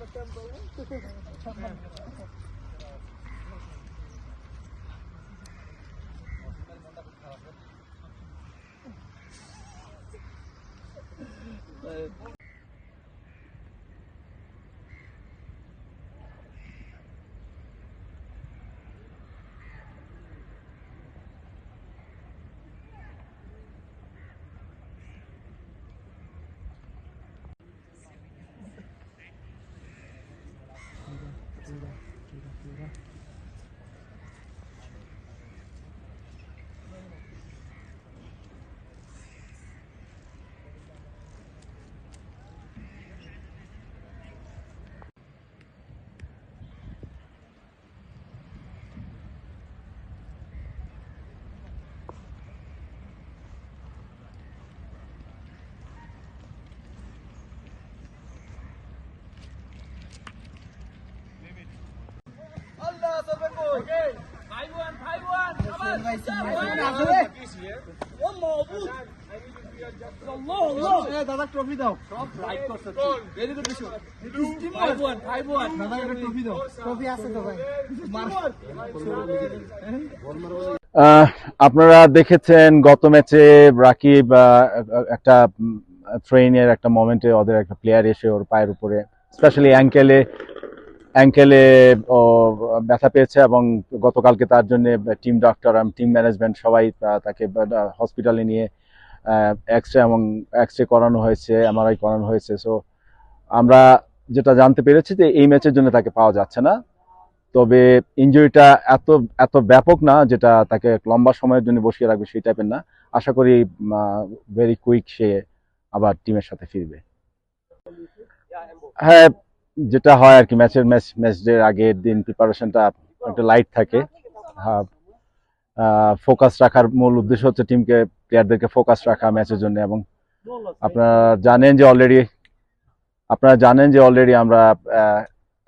the temple. আপনারা দেখেছেন গত ম্যাচে রাকিব একটা ট্রেনের একটা মোমেন্টে ওদের একটা প্লেয়ার এসে ওর পায়ের উপরে স্পেশালি অ্যাঙ্কেলে অ্যাঙ্কেলে ব্যথা পেয়েছে এবং গতকালকে তার জন্য টিম ডক্টর এবং টিম ম্যানেজমেন্ট সবাই তাকে হসপিটালে নিয়ে এক্স রে এবং এক্স রে করানো হয়েছে, এমআরআই করানো হয়েছে। সো, আমরা যেটা জানতে পেরেছি যে এই ম্যাচের জন্য তাকে পাওয়া যাচ্ছে না। তবে ইনজুরিটা এত এত ব্যাপক না যেটা তাকে লম্বা সময়ের জন্য বসিয়ে রাখবে সেই টাইপের না। আশা করি ভেরি কুইক সে আবার টিমের সাথে ফিরবে। হ্যাঁ যেটা হয় আর কি ম্যাচের ম্যাচ ম্যাচ ডের আগের দিন প্রিপারেশনটা একটু লাইট থাকে। হ্যাঁ ফোকাস রাখার মূল উদ্দেশ্য হচ্ছে টিমকে প্লেয়ারদেরকে ফোকাস রাখা ম্যাচের জন্য এবং আপনারা জানেন যে অলরেডি আপনারা জানেন যে অলরেডি আমরা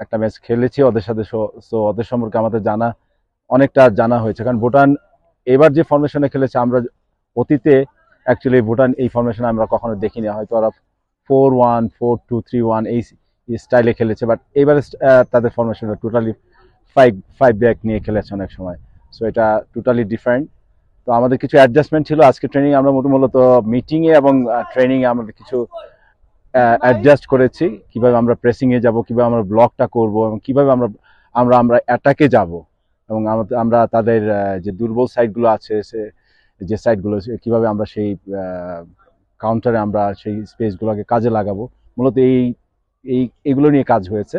একটা ম্যাচ খেলেছি ওদের সাথে সো ওদের সম্পর্কে আমাদের জানা, অনেকটা জানা হয়েছে। কারণ ভুটান এবার যে ফরমেশনে খেলেছে, আমরা অতীতে অ্যাকচুয়ালি ভুটান এই ফরমেশনে আমরা কখনো দেখিনি। হয়তো ওরা four one four two three one এই স্টাইলে খেলেছে বাট এবারে তাদের ফরমেশনটা টোটালি ফাইভ ফাইভ ব্যাক নিয়ে খেলেছে অনেক সময়। সো এটা টোটালি ডিফারেন্ট তো আমাদের কিছু অ্যাডজাস্টমেন্ট ছিল, আজকে ট্রেনিং আমরা মূলত মিটিংয়ে এবং ট্রেনিংয়ে আমাদের কিছু অ্যাডজাস্ট করেছি, কীভাবে আমরা প্রেসিংয়ে যাব, কীভাবে আমরা ব্লকটা করব এবং কীভাবে আমরা আমরা আমরা অ্যাটাকে যাব এবং আমরা তাদের যে দুর্বল সাইডগুলো আছে, সে, যে সাইডগুলো কীভাবে আমরা সেই কাউন্টারে আমরা সেই স্পেসগুলোকে কাজে লাগাবো। মূলত এই এই, এগুলো নিয়ে কাজ হয়েছে।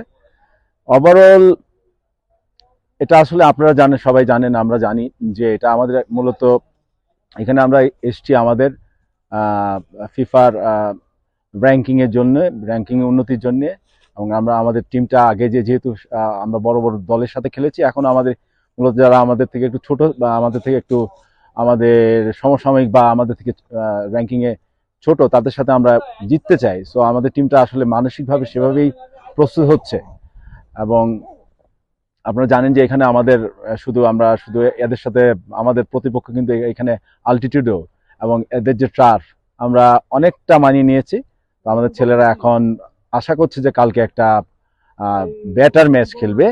ওভারঅল এটা আসলে আপনারা জানেন সবাই জানেন আমরা জানি যে এটা আমাদের মূলত, এখানে আমরা এসছি আমাদের ফিফার র্যাঙ্কিং এর জন্য র্যাঙ্কিং উন্নতির জন্য, এবং আমরা আমাদের টিমটা আগে যে যেহেতু আমরা বড় বড় দলের সাথে খেলেছি, এখন আমাদের মূলত যারা আমাদের থেকে একটু ছোট বা আমাদের থেকে একটু আমাদের সমসাময়িক বা আমাদের থেকে র্যাঙ্কিং এ ছোট, তাদের সাথে আমরা জিততে চাই। সো আমাদের টিমটা আসলে মানসিকভাবে সেভাবেই প্রস্তুত হচ্ছে। এবং আপনারা জানেন যে এখানে আমাদের শুধু আমরা শুধু এদের সাথে, আমাদের প্রতিপক্ষ কিন্তু এখানে আলটিটিউডও এবং এদের যে ট্রাফ, আমরা অনেকটা মানিয়ে নিয়েছি। তো আমাদের ছেলেরা এখন আশা করছে যে কালকে একটা বেটার ম্যাচ খেলবে।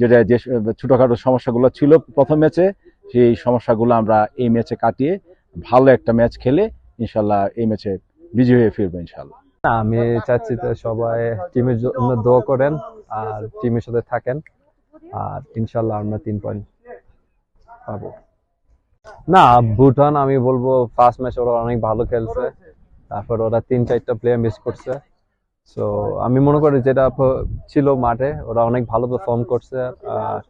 যেটা যে ছোটোখাটো সমস্যাগুলো ছিল প্রথম ম্যাচে সেই সমস্যাগুলো আমরা এই ম্যাচে কাটিয়ে ভালো একটা ম্যাচ খেলে ইনশাল্লাহ এই ম্যাচে বিজয়ী হয়ে ফিরবো ইনশাল্লাহ। আমি চাচ্ছি তো সবাই টিমের জন্য দোয়া করেন আর টিমের সাথে থাকেন আর ইনশাল্লাহ আমরা তিন পয়েন্ট পাবো। না, ভুটান আমি বলব ফার্স্ট ম্যাচ ওরা অনেক ভালো খেলছে, তারপর ওরা তিন চারটা প্লেয়ার মিস করছে। সো আমি মনে করি যেটা ছিল মাঠে, ওরা অনেক ভালো পারফর্ম করছে, আর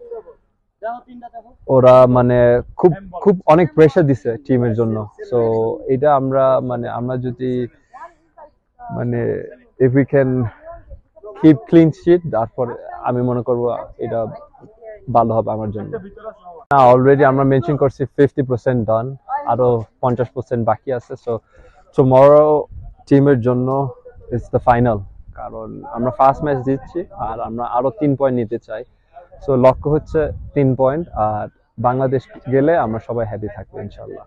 ওরা মানে খুব খুব অনেক প্রেশার দিছে টিমের জন্য। সো এটা আমরা মানে আমরা যদি মানে if we can keep clean sheet তারপর আমি মনে করব এটা ভালো হবে আমার জন্য। না অলরেডি আমরা মেনশন করছি ফিফটি পার্সেন্ট ডান আরও পঞ্চাশ পার্সেন্ট বাকি আছে। সো টুমরো টিমের জন্য ইটস দ্য ফাইনাল কারণ আমরা ফার্স্ট ম্যাচ দিচ্ছি আর আমরা আরও তিন পয়েন্ট নিতে চাই। সো লক্ষ্য হচ্ছে তিন পয়েন্ট আর বাংলাদেশ গেলে আমরা সবাই হ্যাপি থাকব ইনশাল্লাহ